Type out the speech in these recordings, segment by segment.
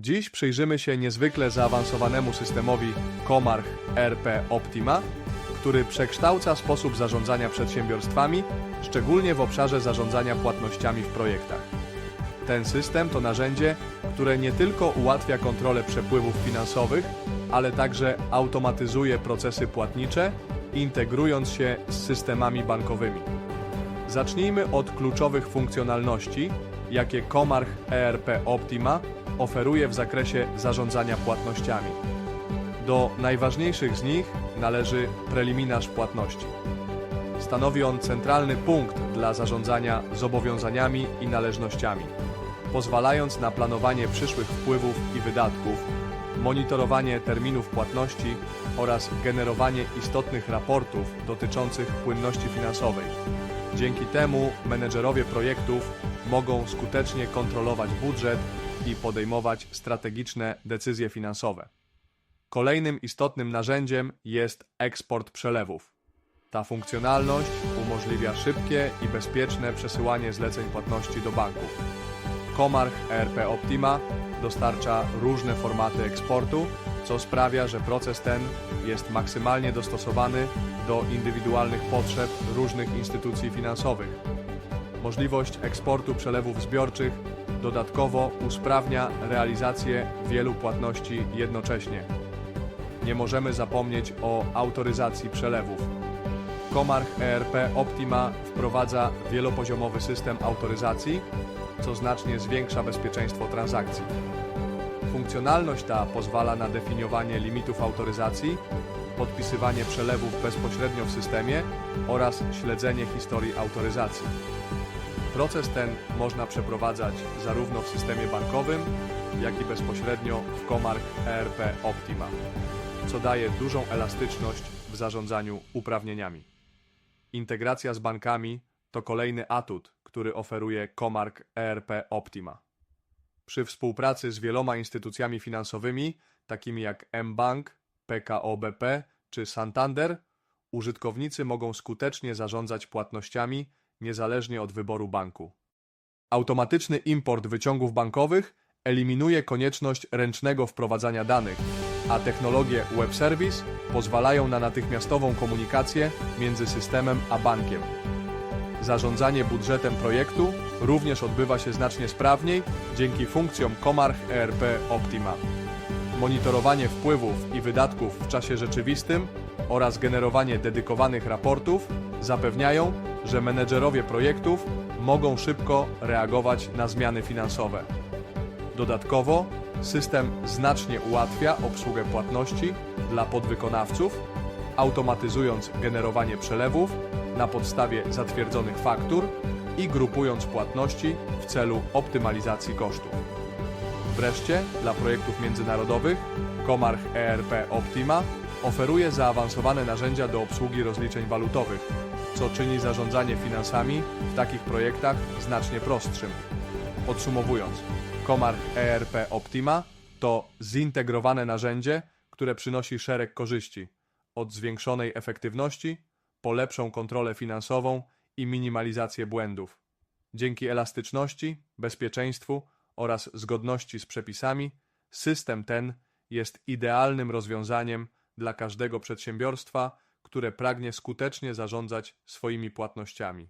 Dziś przyjrzymy się niezwykle zaawansowanemu systemowi Comarch ERP Optima, który przekształca sposób zarządzania przedsiębiorstwami, szczególnie w obszarze zarządzania płatnościami w projektach. Ten system to narzędzie, które nie tylko ułatwia kontrolę przepływów finansowych, ale także automatyzuje procesy płatnicze, integrując się z systemami bankowymi. Zacznijmy od kluczowych funkcjonalności, jakie Comarch ERP Optima oferuje w zakresie zarządzania płatnościami. Do najważniejszych z nich należy preliminarz płatności. Stanowi on centralny punkt dla zarządzania zobowiązaniami i należnościami, pozwalając na planowanie przyszłych wpływów i wydatków, monitorowanie terminów płatności oraz generowanie istotnych raportów dotyczących płynności finansowej. Dzięki temu menedżerowie projektów mogą skutecznie kontrolować budżet i podejmować strategiczne decyzje finansowe. Kolejnym istotnym narzędziem jest eksport przelewów. Ta funkcjonalność umożliwia szybkie i bezpieczne przesyłanie zleceń płatności do banków. Comarch ERP Optima dostarcza różne formaty eksportu, co sprawia, że proces ten jest maksymalnie dostosowany do indywidualnych potrzeb różnych instytucji finansowych. Możliwość eksportu przelewów zbiorczych dodatkowo usprawnia realizację wielu płatności jednocześnie. Nie możemy zapomnieć o autoryzacji przelewów. Comarch ERP Optima wprowadza wielopoziomowy system autoryzacji, co znacznie zwiększa bezpieczeństwo transakcji. Funkcjonalność ta pozwala na definiowanie limitów autoryzacji, podpisywanie przelewów bezpośrednio w systemie oraz śledzenie historii autoryzacji. Proces ten można przeprowadzać zarówno w systemie bankowym, jak i bezpośrednio w Comarch ERP Optima, co daje dużą elastyczność w zarządzaniu uprawnieniami. Integracja z bankami to kolejny atut, który oferuje Comarch ERP Optima. Przy współpracy z wieloma instytucjami finansowymi, takimi jak mBank, PKO BP czy Santander, użytkownicy mogą skutecznie zarządzać płatnościami niezależnie od wyboru banku. Automatyczny import wyciągów bankowych eliminuje konieczność ręcznego wprowadzania danych, a technologie web service pozwalają na natychmiastową komunikację między systemem a bankiem. Zarządzanie budżetem projektu również odbywa się znacznie sprawniej dzięki funkcjom Comarch ERP Optima. Monitorowanie wpływów i wydatków w czasie rzeczywistym oraz generowanie dedykowanych raportów zapewniają, że menedżerowie projektów mogą szybko reagować na zmiany finansowe. Dodatkowo system znacznie ułatwia obsługę płatności dla podwykonawców, automatyzując generowanie przelewów na podstawie zatwierdzonych faktur i grupując płatności w celu optymalizacji kosztów. Wreszcie dla projektów międzynarodowych Comarch ERP Optima oferuje zaawansowane narzędzia do obsługi rozliczeń walutowych, co czyni zarządzanie finansami w takich projektach znacznie prostszym. Podsumowując, Comarch ERP Optima to zintegrowane narzędzie, które przynosi szereg korzyści, od zwiększonej efektywności po lepszą kontrolę finansową i minimalizację błędów. Dzięki elastyczności, bezpieczeństwu oraz zgodności z przepisami, system ten jest idealnym rozwiązaniem dla każdego przedsiębiorstwa, które pragnie skutecznie zarządzać swoimi płatnościami.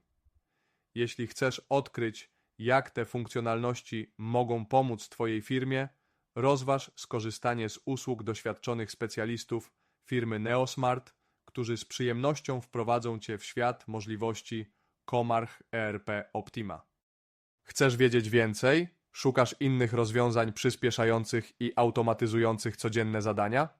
Jeśli chcesz odkryć, jak te funkcjonalności mogą pomóc Twojej firmie, rozważ skorzystanie z usług doświadczonych specjalistów firmy Neosmart, którzy z przyjemnością wprowadzą Cię w świat możliwości Comarch ERP Optima. Chcesz wiedzieć więcej? Szukasz innych rozwiązań przyspieszających i automatyzujących codzienne zadania?